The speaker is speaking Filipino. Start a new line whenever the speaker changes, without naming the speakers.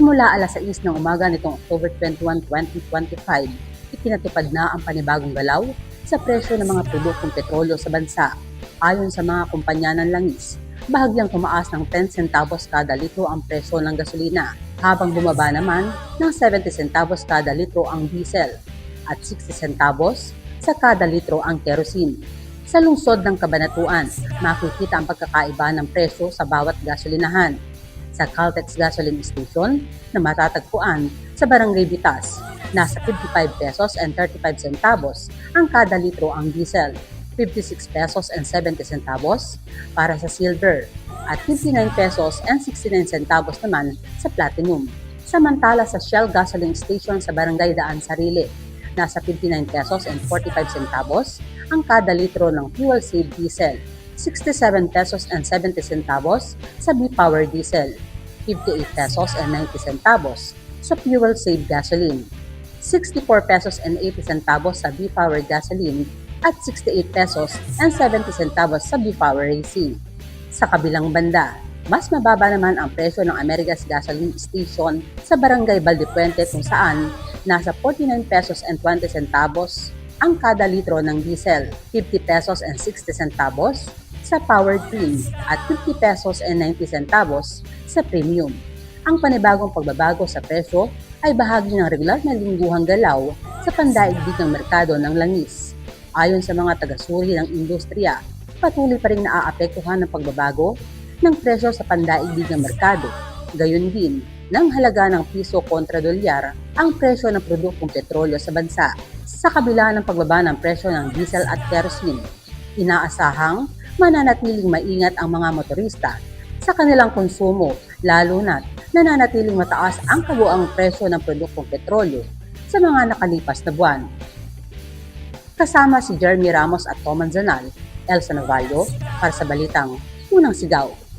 Simula alas 6 ng umaga nitong October 21, 2025, ipinatupad na ang panibagong galaw sa presyo ng mga produktong petrolyo sa bansa. Ayon sa mga kumpanya ng langis, bahagyang tumaas ng 10 centavos kada litro ang presyo ng gasolina, habang bumaba naman ng 70 centavos kada litro ang diesel at 60 centavos sa kada litro ang kerosene. Sa lungsod ng Kabanatuan, makikita ang pagkakaiba ng presyo sa bawat gasolinahan. Sa Caltex Gasoline Station na matatagpuan sa Barangay Bitas, nasa 55 pesos and 35 centavos ang kada litro ang diesel, 56 pesos and 70 centavos para sa silver, at 59 pesos and 69 centavos naman sa platinum. Samantala sa Shell Gasoline Station sa Barangay Daan Sarili, nasa 59 pesos and 45 centavos ang kada litro ng fuel save diesel, 67 pesos and 70 centavos sa B-Power diesel, 58 pesos and 90 centavos sa fuel save gasoline, 64 pesos and 80 centavos sa B-Power gasoline at 68 pesos and 70 centavos sa B-Power Racing. Sa kabilang banda, mas mababa naman ang presyo ng Amerigas Gasoline Station sa Barangay Valdepuente kung saan nasa 49 pesos and 20 centavos ang kada litro ng diesel, 50 pesos and 60 centavos sa powered clean at 50 pesos and 90 centavos sa premium. Ang panibagong pagbabago sa presyo ay bahagi ng regular na lingguhang galaw sa pandaigdig ng merkado ng langis. Ayon sa mga tagasuri ng industriya, patuloy pa rin naaapektuhan ng pagbabago ng presyo sa pandaigdig ng merkado. Gayon din, ng halaga ng piso kontra dolyar ang presyo ng produktong petrolyo sa bansa. Sa kabila ng pagbaba ng presyo ng diesel at kerosene, inaasahang mananatiling maingat ang mga motorista sa kanilang konsumo lalo na't nananatiling mataas ang kabuang presyo ng produktong petrolyo sa mga nakalipas na buwan. Kasama si Jeremy Ramos at Toman Zanal, Elsa Navallo para sa Balitang Unang Sigaw.